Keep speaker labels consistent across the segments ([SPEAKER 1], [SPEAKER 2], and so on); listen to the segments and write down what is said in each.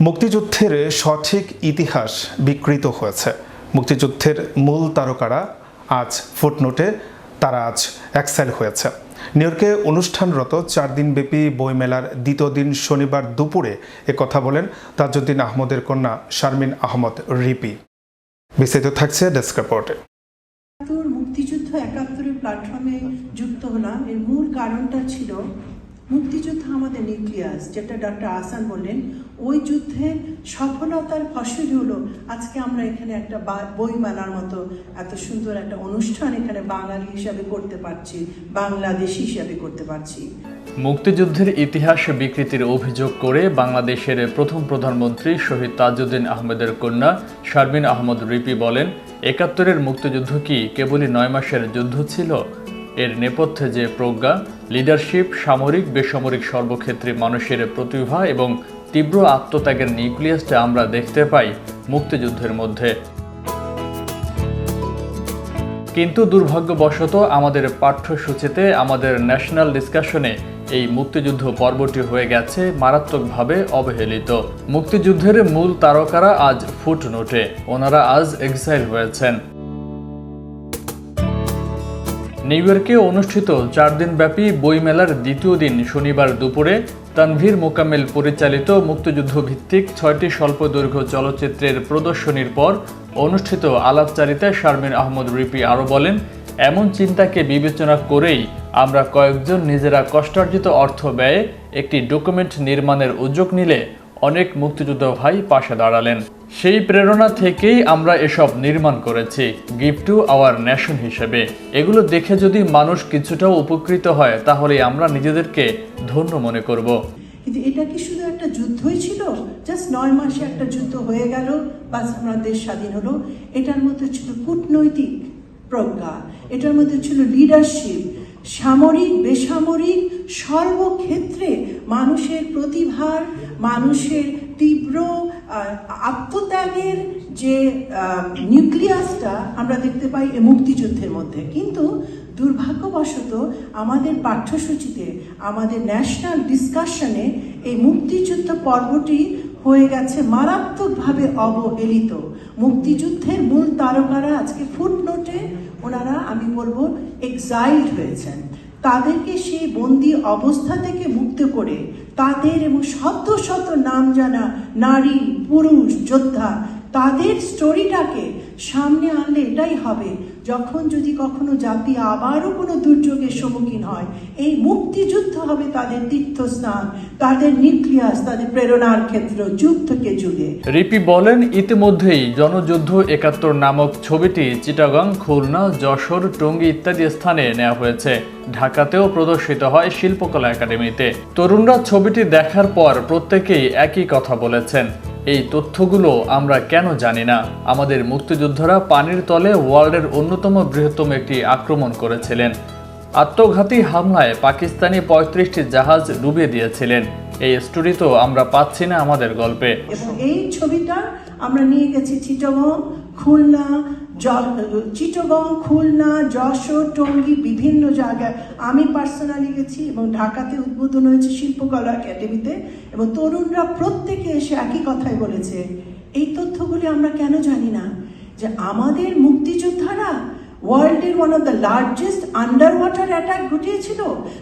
[SPEAKER 1] মুক্তিযুদ্ধের সঠিক ইতিহাস বিকৃত হয়েছে। মুক্তিযুদ্ধের মূল তারকারা আজ ফুটনোটে, তারা আজ এক্সাইল হয়েছে। নিউ ইয়র্কে অনুষ্ঠানরত চার দিনব্যাপী বইমেলার দ্বিতীয় দিন শনিবার দুপুরে কথা বলেন তাজউদ্দিন আহমদের কন্যা শারমিন আহমদ রিপি। বিস্তারিত থাকছে ডেস্ক রিপোর্টে।
[SPEAKER 2] মুক্তিযুদ্ধ একাত্তরের প্ল্যাটফর্মে যুক্ত হলাম। এর মূল কারণটা ছিল মুক্তিযুদ্ধ আমাদের নিউক্লিয়াস, যেটা ডক্টর আসান বললেন, ওই যুদ্ধে সফলতার ফসল হলো আজকে আমরা এখানে একটা বইমেলার মতো এত সুন্দর একটা অনুষ্ঠান এখানে বাঙালি হিসাবে করতে পারছি, বাংলাদেশি হিসাবে করতে পারছি।
[SPEAKER 3] মুক্তিযুদ্ধের ইতিহাস বিকৃতির অভিযোগ করে বাংলাদেশের প্রথম প্রধানমন্ত্রী শহীদ তাজউদ্দিন আহমেদের কন্যা শারমিন আহমদ রিপি বলেন, একাত্তরের মুক্তিযুদ্ধ কি কেবলই নয় মাসের যুদ্ধ ছিল? এর নেপথ্যে যে প্রজ্ঞা লিডারশিপ সামরিক, বেসামরিক সর্বক্ষেত্রে মানুষের প্রতিভা এবং তীব্র আত্মত্যাগের নিউক্লিয়াসটা আমরা দেখতে পাই মুক্তিযুদ্ধের মধ্যে। কিন্তু দুর্ভাগ্যবশত আমাদের পাঠ্যসূচিতে, আমাদের ন্যাশনাল ডিসকাশনে এই মুক্তিযুদ্ধ পর্বটি হয়ে গেছে মারাত্মকভাবে অবহেলিত। মুক্তিযুদ্ধের মূল তারকারা আজ ফুটনোটে। ওনারা আজ এক্সাইল হয়েছেন। নিউ ইয়র্কে অনুষ্ঠিত চার দিনব্যাপী বইমেলার দ্বিতীয় দিন শনিবার দুপুরে তানভীর মোকামেল পরিচালিত মুক্তিযুদ্ধ ভিত্তিক ছয়টি স্বল্পদৈর্ঘ্য চলচ্চিত্রের প্রদর্শনীর পর অনুষ্ঠিত আলাপচারিতায় শারমিন আহমদ রিপি আরও বলেন, এমন চিন্তাকে বিবেচনা করেই আমরা কয়েকজন নিজেরা কষ্টার্জিত অর্থ ব্যয়ে একটি ডকুমেন্ট নির্মাণের উদ্যোগ নিলে অনেক মুক্তিযুদ্ধ ভাই পাশে দাঁড়ালেন। সেই প্রেরণা থেকেই আমরা এসব নির্মাণ করেছি, গিফট টু আওয়ার নেশন হিসেবে। এগুলো দেখে যদি মানুষ কিছুটাও উপকৃত হয়, তাহলে আমরা নিজেদেরকে ধন্য মনে করব।
[SPEAKER 2] কিন্তু এটা কি শুধু একটা যুদ্ধই ছিল? জাস্ট নয় মাসে একটা যুদ্ধ হয়ে গেল বাস আমরা দেশ স্বাধীন হলো। এটার মধ্যে ছিল কূটনৈতিক প্রজ্ঞা, এটার মধ্যে ছিল লিডারশিপ সামরিক, বেসামরিক, সর্বক্ষেত্রে মানুষের প্রতিভার মানুষের তীব্র আত্মত্যাগের যে নিউক্লিয়াসটা আমরা দেখতে পাই মুক্তিযুদ্ধের মধ্যে। কিন্তু দুর্ভাগ্যবশত আমাদের পাঠ্যসূচিতে, আমাদের ন্যাশনাল ডিসকাশনে এই মুক্তিযুদ্ধ পর্বটি হয়ে গেছে মারাত্মকভাবে অবহেলিত। মুক্তিযুদ্ধের মূল তারকারা আজকে ফুটনোটে ওনারা, আমি বলব এক্সাইল্ড হয়েছেন। তাদেরকে সেই বন্দি অবস্থা থেকে মুক্ত করে তাদের এবং শত শত নাম জানা নারী, পুরুষ, যোদ্ধা তাদের স্টোরিটাকে সামনে আনলে এটাই হবে। যখন যদি কখনো জাতি আবারও কোনো দুর্যোগের সম্মুখীন হয়, এই মুক্তিযুদ্ধ হবে তাদের তীর্থস্থান, তাদের নিউক্লিয়াস, তাদের প্রেরণার ক্ষেত্র যুগ থেকে যুগে
[SPEAKER 3] রিপি বলেন, ইতিমধ্যেই জনযুদ্ধ একাত্তর নামক ছবিটি চিটাগাং, খুলনা, যশোর, টঙ্গী ইত্যাদি স্থানে নেওয়া হয়েছে। ঢাকাতেও প্রদর্শিত হয় শিল্পকলা একাডেমিতে। তরুণরা ছবিটি দেখার পর প্রত্যেকেই একই কথা বলেছেন। এই তথ্যগুলো আমরা কেন জানি না? আমাদের মুক্তিযোদ্ধারা পানির তলে ওয়ার্ল্ডের অন্যতম বৃহত্তম একটি আক্রমণ করেছিলেন। আত্মঘাতী হামলায় পাকিস্তানি পঁয়ত্রিশটি জাহাজ ডুবিয়ে দিয়েছিলেন। এই স্টোরি তো আমরা পাচ্ছি না আমাদের গল্পে।
[SPEAKER 2] এই ছবিটা আমরা নিয়ে গেছি চিটাগং, খুলনা চিটগং, খুলনা, যশোর, টঙ্গী, বিভিন্ন জায়গায় আমি পার্সোনালি গেছি এবং ঢাকাতে উদ্বোধন হয়েছে শিল্পকলা একাডেমিতে এবং তরুণরা প্রত্যেকে এসে একই কথাই বলেছে। এই তথ্যগুলি আমরা কেন জানি না? যে আমাদের মুক্তিযোদ্ধারা ওয়ার্ল্ডের one of the largest under water attack ঘটিয়েছিল।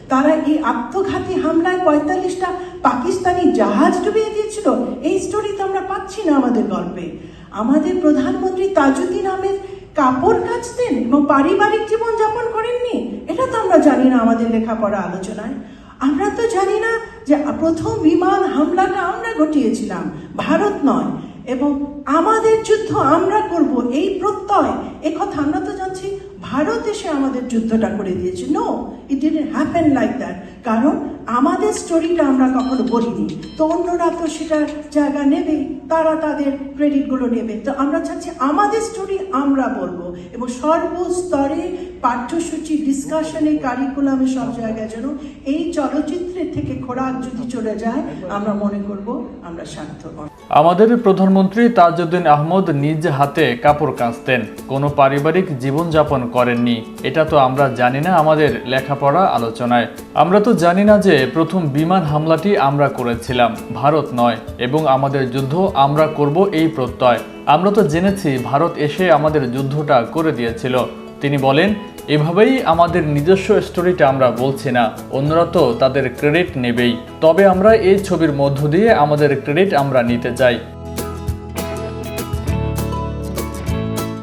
[SPEAKER 2] তারা এই আত্মঘাতী হামলায় পঁয়তাল্লিশটা পাকিস্তানি জাহাজ ডুবিয়ে দিয়েছিল। এই স্টোরি তো আমরা পাচ্ছি না আমাদের গল্পে। আমাদের প্রধানমন্ত্রী তাজুদ্দিন আহমেদ কাপড় কাচতেন এবং পারিবারিক জীবন যাপন করেননি? এটা তো আমরা জানি না আমাদের লেখাপড়া আলোচনায়। আমরা তো জানি না যে প্রথম বিমান হামলাটা আমরা ঘটিয়েছিলাম, ভারত নয়। এবং আমাদের যুদ্ধ আমরা করব, এই প্রত্যয়, এ কথা আমরা তো জানছি। ভারত এসে আমাদের যুদ্ধটা করে দিয়েছে। No it didn't happen like that কারণ আমাদের স্টোরিটা আমরা কখনো বলিনি। তো অন্যরা তো সেটার জায়গা নেবে, তারা তাদের ক্রেডিটগুলো নেবে। তো আমরা চাচ্ছি আমাদের স্টোরি আমরা বলব এবং সর্বস্তরে পাঠ্যসূচি ডিসকাশনে কারিকুলামে সব জায়গায় যেন এই চলচ্চিত্রের থেকে খোরাক যদি চলে যায়, আমরা মনে করব আমরা সার্থক।
[SPEAKER 3] আমাদের প্রধানমন্ত্রী তাজউদ্দিন আহমদ নিজ হাতে কাপড় কাঁচতেন। কোনো পারিবারিক জীবনযাপন করেননি। এটা তো আমরা জানি না আমাদের লেখাপড়া আলোচনায়। আমরা তো জানি না যে প্রথম বিমান হামলাটি আমরা করেছিলাম, ভারত নয়, এবং আমাদের যুদ্ধ আমরা করব এই প্রত্যয়। আমরা তো জেনেছি ভারত এসে আমাদের যুদ্ধটা করে দিয়েছিল। তিনি বলেন এভাবেই আমাদের নিজস্ব স্টোরিটা আমরা বলছি না, অন্যরা তো তাদের ক্রেডিট নেবেই। তবে আমরা এই ছবির মধ্য দিয়ে আমাদের ক্রেডিট আমরা নিতে চাই।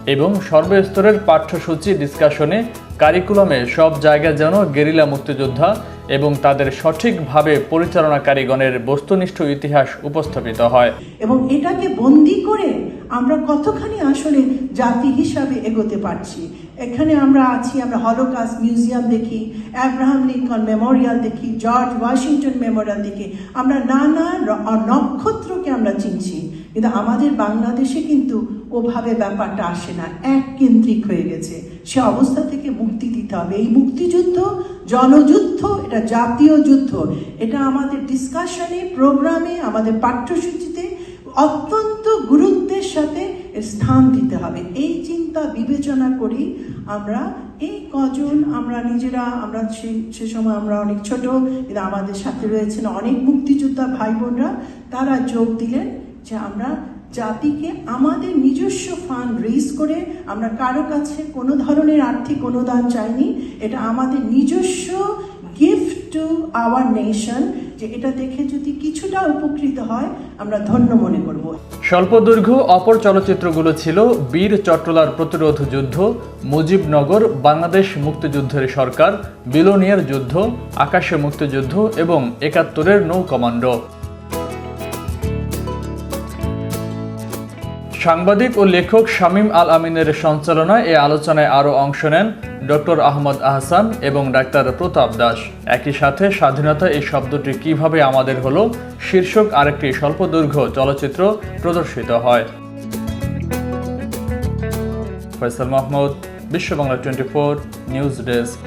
[SPEAKER 3] এবং সর্বস্তরের পাঠ্যসূচি ডিসকাশনে কারিকুলামে সব জায়গায় যেন গেরিলা মুক্তিযোদ্ধা এবং তাদের সঠিকভাবে পরিচালনাকারীগণের বস্তুনিষ্ঠ ইতিহাস উপস্থাপিত হয়।
[SPEAKER 2] এবং এটাকে বন্দি করে আমরা কতখানি আসলে জাতি হিসাবে এগোতে পারছি? এখানে আমরা আছি, আমরা হলোকাস্ট মিউজিয়াম দেখি অ্যাব্রাহাম লিঙ্কন মেমোরিয়াল দেখি জর্জ ওয়াশিংটন মেমোরিয়াল দেখি, আমরা নানা নক্ষত্রকে আমরা চিনছি। কিন্তু আমাদের বাংলাদেশে কিন্তু ওভাবে ব্যাপারটা আসে না, এক কেন্দ্রিক হয়ে গেছে। সে অবস্থা থেকে মুক্তি দিতে হবে। এই মুক্তিযুদ্ধ, জনযুদ্ধ, এটা জাতীয় যুদ্ধ, এটা আমাদের ডিসকাশনে প্রোগ্রামে আমাদের পাঠ্যসূচিতে অত্যন্ত গুরুত্বের সাথে স্থান দিতে হবে। এই চিন্তা বিবেচনা করি আমরা এই কজন, আমরা নিজেরা, আমরা সে সময় আমরা অনেক ছোট, কিন্তু আমাদের সাথে রয়েছেন অনেক মুক্তিযোদ্ধা ভাই বোনরা তারা যোগ দিলেন যে আমরা জাতিকে আমাদের নিজস্ব ফান্ড রেজ করে আমরা কারও কাছে কোনো ধরনের আর্থিক অনুদান চাইনি, এটা আমাদের নিজস্ব গিফট টু আওয়ার নেশন যে এটা দেখে যদি কিছুটা উপকৃত হয়, আমরা ধন্য মনে করব।
[SPEAKER 3] স্বল্পদৈর্ঘ্য অপর চলচ্চিত্রগুলো ছিল বীর চট্টলার প্রতিরোধ যুদ্ধ, মুজিবনগর, বাংলাদেশ মুক্তিযুদ্ধের সরকার, বিলোনিয়ার যুদ্ধ, আকাশে মুক্তিযুদ্ধ এবং একাত্তরের নৌ কমান্ডো। সাংবাদিক ও লেখক শামীম আল আমিনের সঞ্চালনায় এই আলোচনায় আরও অংশ নেন ডক্টর আহমদ আহসান এবং ডাক্তার প্রতাপ দাস। একই সাথে স্বাধীনতা এই শব্দটি কীভাবে আমাদের হলো শীর্ষক আরেকটি স্বল্পদৈর্ঘ্য চলচ্চিত্র প্রদর্শিত হয়। Faisal Mahmud, Bishwa Bangla twenty four news desk.